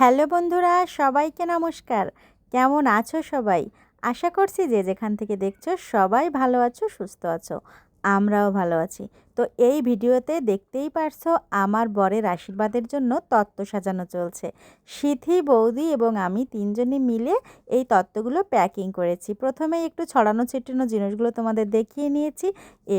Hello বন্ধুরা, সবাইকে নমস্কার। কেমন আছো সবাই? আশা করছি যে যেখান থেকে দেখছ সবাই ভালো আছো, সুস্থ আছো। আমরাও ভালো আছি। তো এই ভিডিওতে দেখতেই পারছ আমার বরের আশীর্বাদের জন্য তত্ত্ব সাজানো চলছে। সিথি, বৌদি এবং আমি তিনজনে মিলে এই তত্ত্বগুলো প্যাকিং করেছি। প্রথমে একটু ছড়ানো ছিটানো জিনিসগুলো তোমাদের দেখিয়ে নিয়েছি।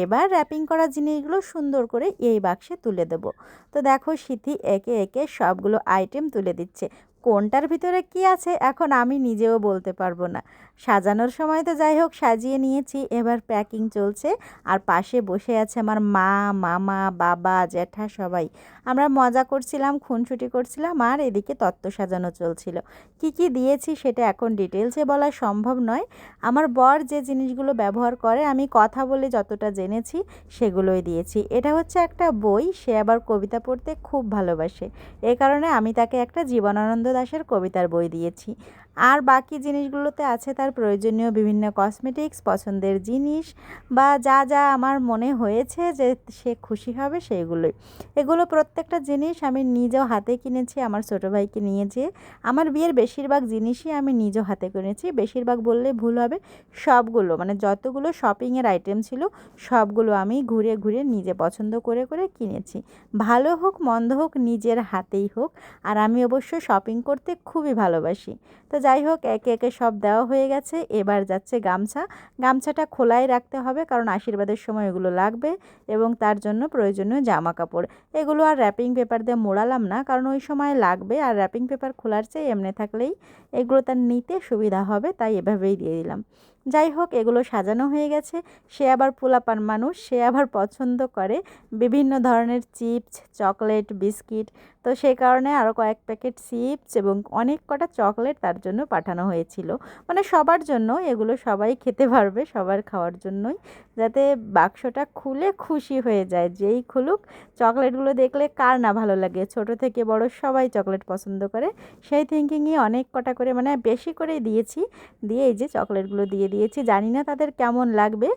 এবার র্যাপিং করা জিনিসগুলো সুন্দর করে এই বাক্সে তুলে দেবো। তো দেখো সিথি একে একে সবগুলো আইটেম তুলে দিচ্ছে। কোনটার ভিতরে কি আছে এখন আমি নিজেও বলতে পারব না। সাজানোর সময় তো যাই হোক, সাজিয়ে নিয়েছি। এবার প্যাকিং চলছে। আর পাশে বসে আছে আমার মা মামা, বাবা, জ্যাঠা সবাই। আমরা মজা করছিলাম খুনছুটি করছিলাম, আর এদিকে তত্ত্ব সাজানো চলছিল। কি কি দিয়েছি সেটা এখন ডিটেলসে বলা সম্ভব নয়। আমার বর যে জিনিসগুলো ব্যবহার করে, আমি কথা বলে যতটা জেনেছি সেগুলোই দিয়েছি। এটা হচ্ছে একটা বই, সে আবার কবিতা পড়তে খুব ভালোবাসে। এ কারণে আমি তাকে একটা জীবনানন্দ দাশের কবিতার বই দিয়েছি। আর বাকি জিনিসগুলোতে আছে তার প্রয়োজনীয় বিভিন্ন কসমেটিক্স, পছন্দের জিনিস বা যা যা আমার মনে হয়েছে যে সে খুশি হবে সেইগুলোই। এগুলো প্রত্যেকটা জিনিস আমি নিজেও হাতে কিনেছি, আমার ছোটো ভাইকে নিয়ে যেয়ে আমার বিয়ের বেশিরভাগ জিনিসই আমি নিজ হাতে কিনেছি। বেশিরভাগ বললে ভুল হবে, সবগুলো মানে যতগুলো শপিংয়ের আইটেম ছিল সবগুলো আমি ঘুরে ঘুরে নিজে পছন্দ করে করে কিনেছি। ভালো হোক, মন্দ হোক, নিজের হাতেই হোক। আর আমি অবশ্য শপিং করতে খুবই ভালোবাসি। তো যাই হোক, একে একে সব দেওয়া হয়ে গেছে। এবার যাচ্ছে গামছা। গামছাটা খোলাই রাখতে হবে, কারণ আশীর্বাদের সময় এগুলো লাগবে এবং তার জন্য প্রয়োজনীয় জামা কাপড় এগুলো আর র্যাপিং পেপার দিয়ে মোড়ালাম না, কারণ ওই সময় লাগবে। আর র্যাপিং পেপার খোলার চেয়ে এমনি থাকলেই এগুলো তার নিতে সুবিধা হবে, তাই এভাবেই দিয়ে দিলাম। যাই হোক, এগুলো সাজানো হয়ে গেছে। সে আবার পোলাপান মানুষ, সে আবার পছন্দ করে। বিভিন্ন ধরনের চিপস, চকলেট, বিস্কিট, তো সেই কারণে আরও কয়েক প্যাকেট চিপস এবং অনেক কটা চকলেট তার জন্য পাঠানো হয়েছিল। মানে সবার জন্য, এগুলো সবাই খেতে পারবে, সবার খাওয়ার জন্যই। যাতে বাক্সটা খুলে খুশি হয়ে যায়, যেই খুলুক, চকলেটগুলো দেখলে কার না ভালো লাগে। ছোট থেকে বড় সবাই চকলেট পছন্দ করে। সেই থিঙ্কিংয়ে অনেক কটা করে মানে বেশি করেই দিয়েছি। দিয়ে এই যে চকলেটগুলো দিয়ে দিয়েছি। জানি না তাদের কেমন লাগবে।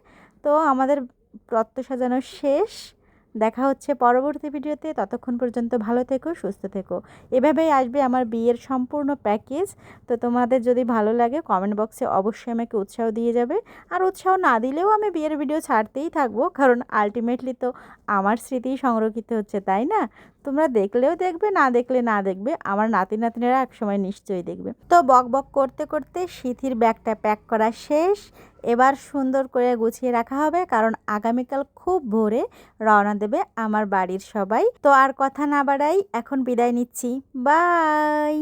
তো আমাদের তত্ত্ব সাজানো শেষ। দেখা হচ্ছে পরবর্তী ভিডিওতে। ততক্ষণ পর্যন্ত ভালো থেকো, সুস্থ থেকো। এভাবেই আসবে আমার বিয়ের সম্পূর্ণ প্যাকেজ। তো তোমাদের যদি ভালো লাগে কমেন্ট বক্সে অবশ্যই আমাকে উৎসাহ দিয়ে যাবে। আর উৎসাহ না দিলেও আমি বিয়ের ভিডিও ছাড়তেই থাকব। কারণ আলটিমেটলি তো আমার স্মৃতিই সংরক্ষিত হচ্ছে, তাই না? তোমরা দেখলেও দেখবে, না দেখলে না দেখবে। আমার নাতি নাতিনেরা একসময় নিশ্চয়ই দেখবে। তো বক বক করতে করতে সিথির ব্যাগটা প্যাক করা শেষ। এবার সুন্দর করে গুছিয়ে রাখা হবে, কারণ আগামীকাল খুব ভোরে রওনা দেবে আমার বাড়ির সবাই। তো আর কথা না বাড়াই, এখন বিদায় নিচ্ছি। বাই!